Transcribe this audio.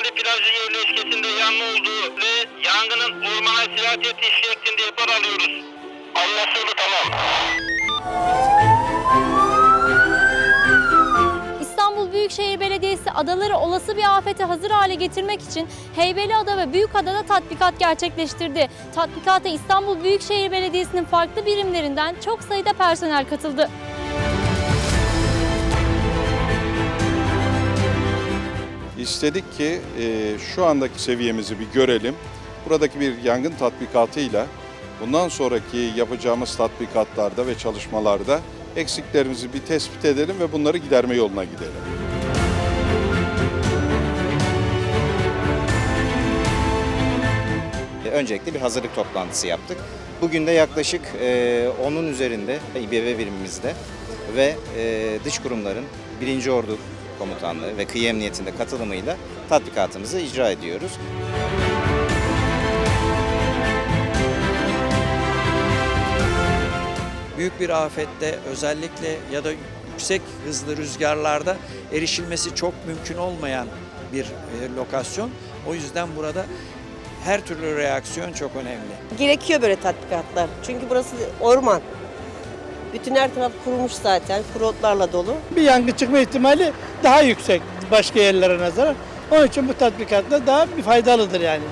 Ali plajı yerleşkesinde yanma olduğu ve yangının ormana sirayet ettiği şeklinde ihbar alıyoruz. Anlaşıldı tamam. İstanbul Büyükşehir Belediyesi adaları olası bir afete hazır hale getirmek için Heybeliada ve Büyükada'da tatbikat gerçekleştirdi. Tatbikata İstanbul Büyükşehir Belediyesi'nin farklı birimlerinden çok sayıda personel katıldı. İstedik ki e, şu andaki seviyemizi bir görelim. Buradaki bir yangın tatbikatıyla bundan sonraki yapacağımız tatbikatlarda ve çalışmalarda eksiklerimizi bir tespit edelim ve bunları giderme yoluna gidelim. Öncelikle bir hazırlık toplantısı yaptık. Bugün de yaklaşık e, onun üzerinde İBB birimimizde ve e, dış kurumların 1. Ordu Komutanlığı ve Kıyı Emniyetinde katılımıyla tatbikatımızı icra ediyoruz. büyük bir afette özellikle ya da yüksek hızlı rüzgarlarda erişilmesi çok mümkün olmayan bir e, lokasyon. O yüzden burada her türlü reaksiyon çok önemli. Gerekiyor böyle tatbikatlar. Çünkü burası orman. Bütün her taraf kurumuş zaten. Kuru otlarla dolu. bir yangın çıkma ihtimali daha yüksek başka yerlere nazaran. Onun için bu tatbikatlar daha bir faydalıdır yani.